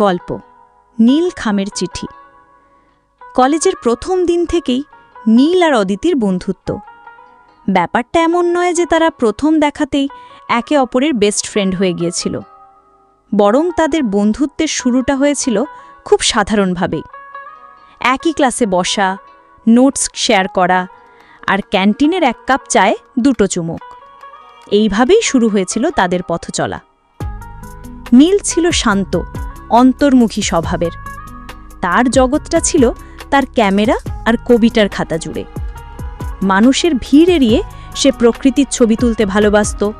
গল্প, নীল খামের চিঠি। কলেজের প্রথম দিন থেকেই নীল আর অদিতির বন্ধুত্ব। ব্যাপারটা এমন নয় যে তারা প্রথম দেখাতেই একে অপরের বেস্ট ফ্রেন্ড হয়ে গিয়েছিল। বরং তাদের বন্ধুত্বের শুরুটা হয়েছিল খুব সাধারণভাবেই। একই ক্লাসে বসা, নোটস শেয়ার করা আর ক্যান্টিনের এক কাপ চায়ে দুটো চুমুক। এইভাবেই শুরু হয়েছিল তাদের পথ চলা নীল ছিল শান্ত অন্তর্মুখী স্বভাবের। তার জগৎটা ছিল তার ক্যামেরা আর কবিতার খাতা জুড়ে। মানুষের ভিড় এড়িয়ে সে প্রকৃতির ছবি তুলতে ভালোবাসত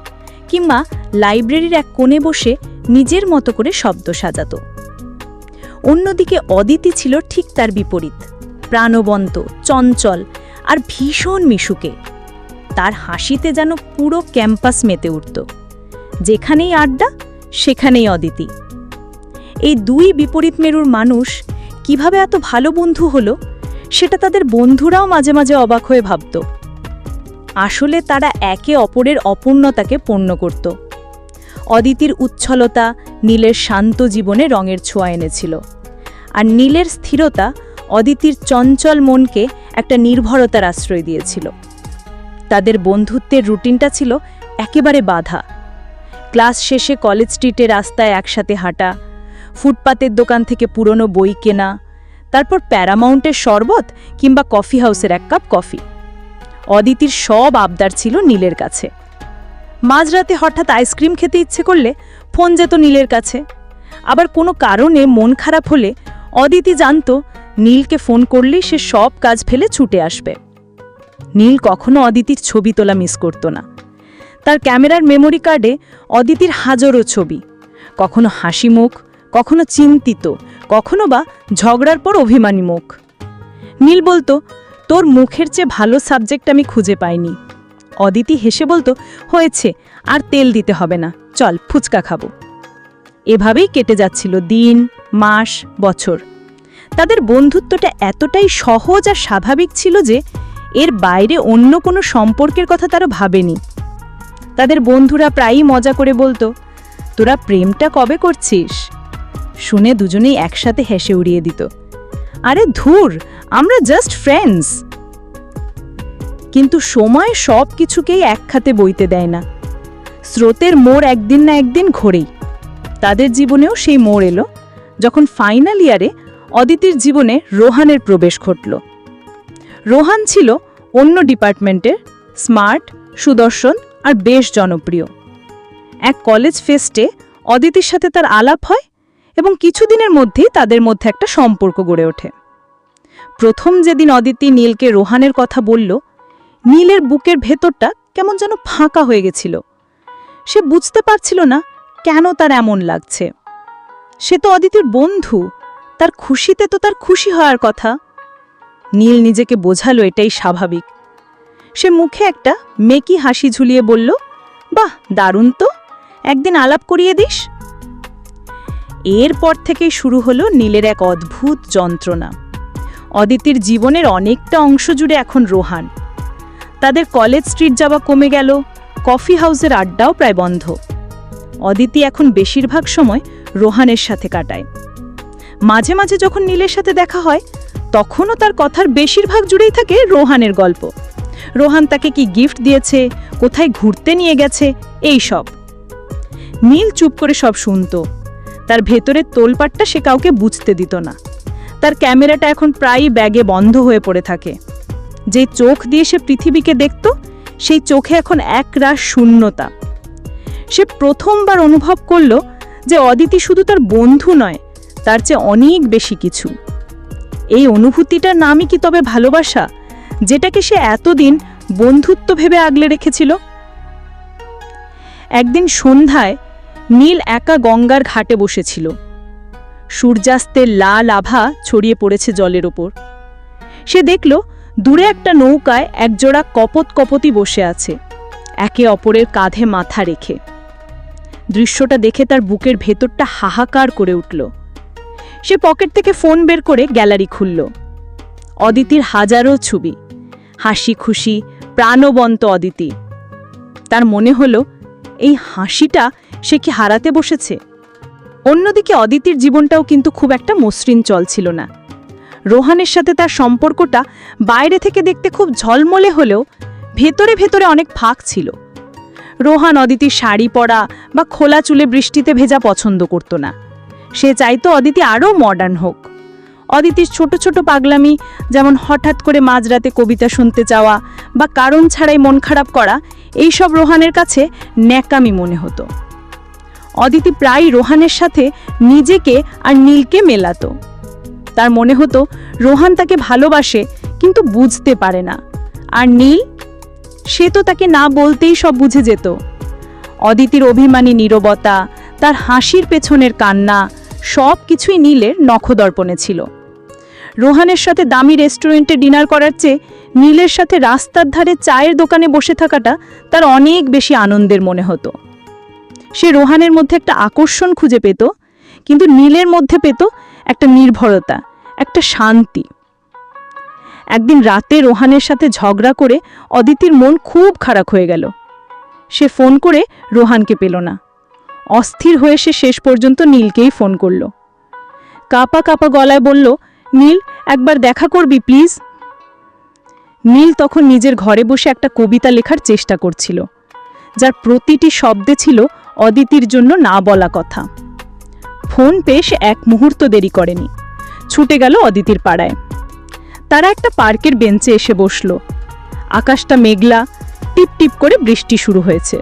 কিংবা লাইব্রেরির এক কোণে বসে নিজের মতো করে শব্দ সাজাত। অন্যদিকে অদিতি ছিল ঠিক তার বিপরীত, প্রাণবন্ত, চঞ্চল আর ভীষণ মিশুকে। তার হাসিতে যেন পুরো ক্যাম্পাস মেতে উঠত। যেখানেই আড্ডা, সেখানেই অদিতি। এই দুই বিপরীত মেরুর মানুষ কীভাবে এত ভালো বন্ধু হলো, সেটা তাদের বন্ধুরাও মাঝে মাঝে অবাক হয়ে ভাবত। আসলে তারা একে অপরের অপূর্ণতাকে পূর্ণ করত। অদিতির উচ্ছলতা নীলের শান্ত জীবনে রঙের ছোঁয়া এনেছিল। আর নীলের স্থিরতা অদিতির চঞ্চল মনকে একটা নির্ভরতার আশ্রয় দিয়েছিল। তাদের বন্ধুত্বের রুটিনটা ছিল একেবারে বাধা। ক্লাস শেষে কলেজ স্ট্রিটে রাস্তায় একসাথে হাঁটা ফুটপাতের দোকান থেকে পুরনো বই কেনা, তারপর প্যারামাউন্টের শরবত কিংবা কফি হাউসের এক কাপ কফি। অদিতির সব আবদার ছিল নীলের কাছে। মাঝরাতে হঠাৎ আইসক্রিম খেতে ইচ্ছে করলে ফোন যেত নীলের কাছে। আবার কোনো কারণে মন খারাপ হলে অদিতি জানত নীলকে ফোন করলেই সে সব কাজ ফেলে ছুটে আসবে। নীল কখনো অদিতির ছবি তোলা মিস করত না। তার ক্যামেরার মেমোরি কার্ডে অদিতির হাজারো ছবি। কখনো হাসি মুখ কখনো চিন্তিত, কখনো বা ঝগড়ার পর অভিমানী মুখ। নীল বলতো, তোর মুখের চেয়ে ভালো সাবজেক্ট আমি খুঁজে পাইনি। অদিতি হেসে বলতো, হয়েছে, আর তেল দিতে হবে না, চল ফুচকা খাব। এভাবেই কেটে যাচ্ছিল দিন, মাস, বছর। তাদের বন্ধুত্বটা এতটাই সহজ আর স্বাভাবিক ছিল যে, এর বাইরে অন্য কোনো সম্পর্কের কথা তারা ভাবেনি। তাদের বন্ধুরা প্রায়ই মজা করে বলতো, তোরা প্রেমটা কবে করছিস? শুনে দুজনেই একসাথে হেসে উড়িয়ে দিত। আরে ধুর, আমরা জাস্ট ফ্রেন্ডস কিন্তু সময় সব কিছুকেই একখাতে বইতে দেয় না। স্রোতের মোড় একদিন না একদিন ঘোরেই। তাদের জীবনেও সেই মোড় এলো, যখন ফাইনাল ইয়ারে অদিতির জীবনে রোহানের প্রবেশ ঘটল। রোহান ছিল অন্য ডিপার্টমেন্টের স্মার্ট, সুদর্শন আর বেশ জনপ্রিয়। এক কলেজ ফেস্টে অদিতির সাথে তার আলাপ হয় এবং কিছুদিনের মধ্যেই তাদের মধ্যে একটা সম্পর্ক গড়ে ওঠে। প্রথম যেদিন অদিতি নীলকে রোহানের কথা বলল, নীলের বুকের ভেতরটা কেমন যেন ফাঁকা হয়ে গেছিল। সে বুঝতে পারছিল না কেন তার এমন লাগছে। সে তো অদিতির বন্ধু, তার খুশিতে তো তার খুশি হওয়ার কথা। নীল নিজেকে বোঝালো, এটাই স্বাভাবিক। সে মুখে একটা মেকি হাসি ঝুলিয়ে বলল, বাহ, দারুণ তো। একদিন আলাপ করিয়ে দিস। এরপর থেকেই শুরু হলো নীলের এক অদ্ভুত যন্ত্রণা। অদিতির জীবনের অনেকটা অংশ জুড়ে এখন রোহান। তাদের কলেজ স্ট্রিট যাওয়া কমে গেল, কফি হাউসের আড্ডাও প্রায় বন্ধ। অদিতি এখন বেশিরভাগ সময় রোহানের সাথে কাটায়। মাঝে মাঝে যখন নীলের সাথে দেখা হয়, তখনও তার কথার বেশিরভাগ জুড়েই থাকে রোহানের গল্প। রোহান তাকে কি গিফট দিয়েছে, কোথায় ঘুরতে নিয়ে গেছে, এই সব। নীল চুপ করে সব শুনত। তার ভেতরের তোলপাটটা সে কাউকে বুঝতে দিত না। তার ক্যামেরাটা এখন প্রায়ই ব্যাগে বন্ধ হয়ে পড়ে থাকে। যে চোখ দিয়ে সে পৃথিবীকে দেখত, সেই চোখে এখন এক রাস শূন্যতা। সে প্রথমবার অনুভব করল যে অদিতি শুধু তার বন্ধু নয়, তার চেয়ে অনেক বেশি কিছু। এই অনুভূতিটার নামই কি তবে ভালোবাসা, যেটাকে সে এতদিন বন্ধুত্ব ভেবে আগলে রেখেছিল? একদিন সন্ধ্যায় নীল একা গঙ্গার ঘাটে বসেছিল। সূর্যাস্তের লাল আভা ছড়িয়ে পড়েছে জলের ওপর। সে দেখল, দূরে একটা নৌকায় একজোড়া কপত কপতি বসে আছে, একে অপরের কাঁধে মাথা রেখে। দৃশ্যটা দেখে তার বুকের ভেতরটা হাহাকার করে উঠল। সে পকেট থেকে ফোন বের করে গ্যালারি খুলল। অদিতির হাজারো ছবি হাসি খুশি প্রাণবন্ত অদিতি। তার মনে হলো, এই হাসিটা সে কি হারাতে বসেছে? অন্যদিকে অদিতির জীবনটাও কিন্তু খুব একটা মসৃণ চলছিল না। রোহানের সাথে তার সম্পর্কটা বাইরে থেকে দেখতে খুব ঝলমলে হলেও ভেতরে ভেতরে অনেক ফাঁক ছিল। রোহান অদিতির শাড়ি পরা বা খোলা চুলে বৃষ্টিতে ভেজা পছন্দ করত না। সে চাইতো অদিতি আরও মডার্ন হোক। অদিতির ছোট ছোট পাগলামি, যেমন হঠাৎ করে মাঝরাতে কবিতা শুনতে চাওয়া বা কারণ ছাড়াই মন খারাপ করা, এইসব রোহানের কাছে ন্যাকামি মনে হতো। অদিতি প্রায় রোহানের সাথে নিজেকে আর নীলকে মেলাতো। তার মনে হতো রোহান তাকে ভালোবাসে, কিন্তু বুঝতে পারে না। আর নীল? সে তো তাকে না বলতেই সব বুঝে যেত। অদিতির অভিমানী নীরবতা, তার হাসির পেছনের কান্না, সব কিছুই নীলের নখদর্পণে ছিল। রোহানের সাথে দামি রেস্টুরেন্টে ডিনার করার চেয়ে নীলের সাথে রাস্তার ধারে চায়ের দোকানে বসে থাকাটা তার অনেক বেশি আনন্দের মনে হতো। সে রোহানের মধ্যে একটা আকর্ষণ খুঁজে পেত, কিন্তু নীলের মধ্যে পেত একটা নির্ভরতা, একটা শান্তি। একদিন রাতে রোহানের সাথে ঝগড়া করে অদিতির মন খুব খারাপ হয়ে গেল। সে ফোন করে রোহানকে পেল না। অস্থির হয়ে সে শেষ পর্যন্ত নীলকেই ফোন করল। কাপা কাপা গলায় বলল, নীল, একবার দেখা করবি, প্লিজ? নীল তখন নিজের ঘরে বসে একটা কবিতা লেখার চেষ্টা করছিল, যার প্রতিটি শব্দে ছিল অদিতির জন্য না বলা কথা। ফোন সে এক মুহূর্ত দেরি করেনি। ছুটে গেল অদিতির পাড়ায়। তারা একটা পার্কের বেঞ্চে এসে বসল। আকাশটা মেঘলা, টিপ টিপ করে বৃষ্টি শুরু হয়েছে।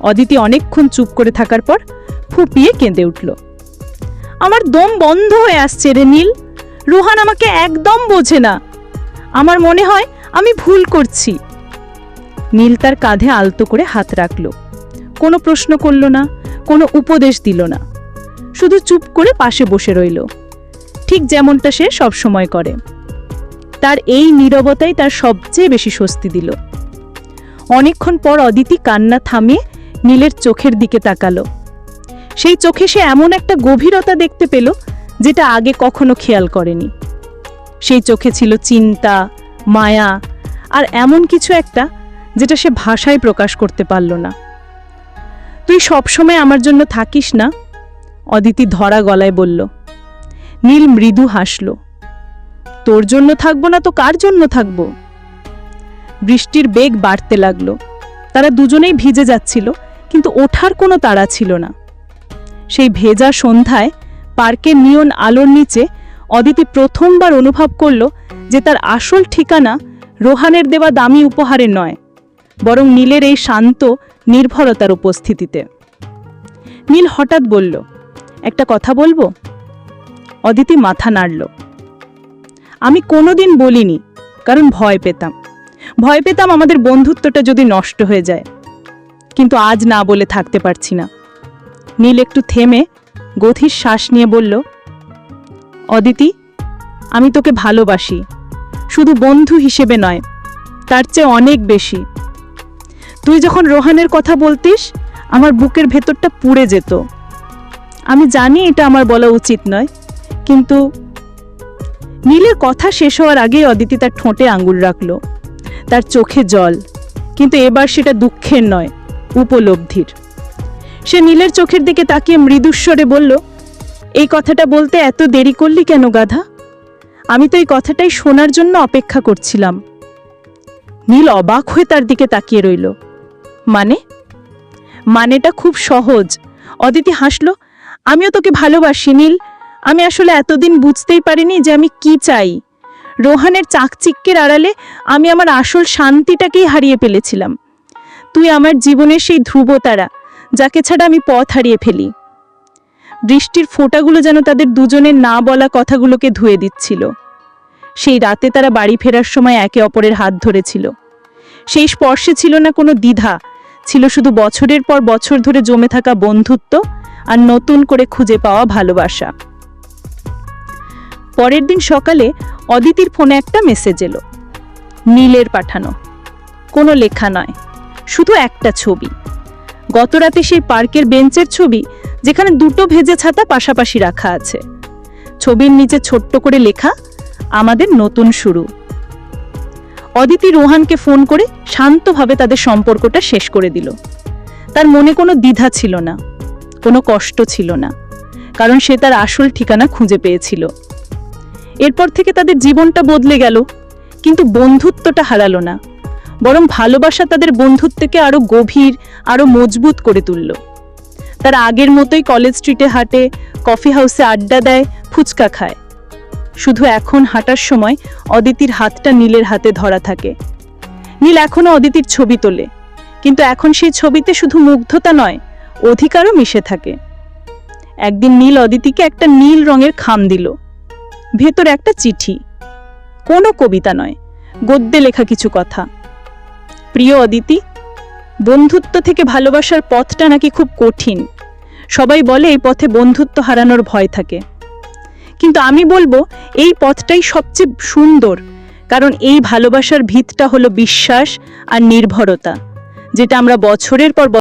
অদিতি অনেকক্ষণ চুপ করে থাকার পর ফুপিয়ে কেঁদে উঠল। আমার দম বন্ধ হয়ে আসছে রে নীল। রোহান আমাকে একদম বোঝে না। আমার মনে হয় আমি ভুল করছি। নীল তার কাঁধে আলতো করে হাত রাখল। কোনো প্রশ্ন করল না, কোনো উপদেশ দিল না। শুধু চুপ করে পাশে বসে রইল। ঠিক যেমনটা সে সবসময় করে। তার এই নীরবতাই তার সবচেয়ে বেশি স্বস্তি দিল। অনেকক্ষণ পর অদিতি কান্না থামিয়ে নীলের চোখের দিকে তাকালো। সেই চোখে সে এমন একটা গভীরতা দেখতে পেল, যেটা আগে কখনো খেয়াল করেনি। সেই চোখে ছিল চিন্তা, মায়া, আর এমন কিছু একটা, যেটা সে ভাষায় প্রকাশ করতে পারল না। তুই সবসময় আমার জন্য থাকিস না? অদিতি ধরা গলায় বলল। নীল মৃদু হাসল। তোর জন্য থাকব না তো কার জন্য থাকব? বৃষ্টির বেগ বাড়তে লাগল। তারা দুজনেই ভিজে যাচ্ছিল, কিন্তু ওঠার কোনো তাড়া ছিল না। সেই ভেজা সন্ধ্যায় পার্কের নিয়ন আলোর নিচে অদিতি প্রথমবার অনুভব করল যে তার আসল ঠিকানা রোহানের দেওয়া দামি উপহারে নয়, বরং নীলের এই শান্ত নির্ভরতার উপস্থিতিতে। নীল হঠাৎ বলল, একটা কথা বলব? অদিতি মাথা নাড়ল, আমি কোনোদিন বলিনি, কারণ ভয় পেতাম। ভয় পেতাম আমাদের বন্ধুত্বটা যদি নষ্ট হয়ে যায়। কিন্তু আজ না বলে থাকতে পারছি না। নীল একটু থেমে গথির শ্বাস নিয়ে বলল, অদিতি, আমি তোকে ভালোবাসি। শুধু বন্ধু হিসেবে নয়, তার চেয়ে অনেক বেশি। তুই যখন রোহানের কথা বলতিস, আমার বুকের ভেতরটা পুড়ে যেত। আমি জানি এটা আমার বলা উচিত নয়, কিন্তু নীলের কথা শেষ হওয়ার আগেই অদিতি তার ঠোঁটে আঙুল রাখল। তার চোখে জল, কিন্তু এবার সেটা দুঃখের নয়, উপলব্ধির। সে নীলের চোখের দিকে তাকিয়ে মৃদুস্বরে বলল, এই কথাটা বলতে এত দেরি করলি কেন গাধা? আমি তো এই কথাটাই শোনার জন্য অপেক্ষা করছিলাম। নীল অবাক হয়ে তার দিকে তাকিয়ে রইল। মানে? মানেটা খুব সহজ। অদিতি হাসল, আমিও তোকে ভালোবাসি, নীল। আমি আসলে এতদিন বুঝতেই পারিনি যে আমি কি চাই। রোহানের চাকচিক্যের আড়ালে আমি আমার আসল শান্তিটাকেই হারিয়ে ফেলেছিলাম। তুই আমার জীবনের সেই ধ্রুবতারা, যাকে ছাড়া আমি পথ হারিয়ে ফেলি। বৃষ্টির ফোঁটাগুলো যেন তাদের দুজনের না বলা কথাগুলোকে ধুয়ে দিচ্ছিল। সেই রাতে তারা বাড়ি ফেরার সময় একে অপরের হাত ধরেছিল। সেই স্পর্শে ছিল না কোনো দ্বিধা ছিল শুধু বছরের পর বছর ধরে জমে থাকা বন্ধুত্ব আর নতুন করে খুঁজে পাওয়া ভালোবাসা। পরের দিন সকালে অদিতির ফোনে একটা মেসেজ এলো। নীলের পাঠানো। কোনো লেখা নয়, শুধু একটা ছবি। গতরাতে সেই পার্কের বেঞ্চের ছবি যেখানে দুটো ভেজে ছাতা পাশাপাশি রাখা আছে। ছবির নিচে ছোট্ট করে লেখা, আমাদের নতুন শুরু। অদিতি রোহানকে ফোন করে শান্তভাবে তাদের সম্পর্কটা শেষ করে দিল। তার মনে কোনো দ্বিধা ছিল না, কোনো কষ্ট ছিল না, কারণ সে তার আসল ঠিকানা খুঁজে পেয়েছিল। এরপর থেকে তাদের জীবনটা বদলে গেল, কিন্তু বন্ধুত্বটা হারালো না, বরং ভালোবাসা তাদের বন্ধুত্বকে আরও গভীর আরও মজবুত করে তুলল। তারা আগের মতোই কলেজ স্ট্রিটে হাঁটে, কফি হাউসে আড্ডা দেয়, ফুচকা খায়। শুধু এখন হাঁটার সময় অদিতির হাতটা নীলের হাতে ধরা থাকে। নীল এখনও অদিতির ছবি তোলে, কিন্তু এখন সেই ছবিতে শুধু মুগ্ধতা নয়, অধিকারও মিশে থাকে। একদিন নীল অদিতিকে একটা নীল রঙের খাম দিল, ভেতরে একটা চিঠি। কোনো কবিতা নয়, গদ্যে লেখা কিছু কথা। প্রিয় অদিতি, বন্ধুত্ব থেকে ভালোবাসার পথটা নাকি খুব কঠিন। সবাই বলে এই পথে বন্ধুত্ব হারানোর ভয় থাকে। কিন্তু আমি বলব, এই পথটাই সবচেয়ে সুন্দর। কারণ এই ভালোবাসার ভিতটা হলো বিশ্বাস আর নির্ভরতা, যেটা আমরা বছরের পর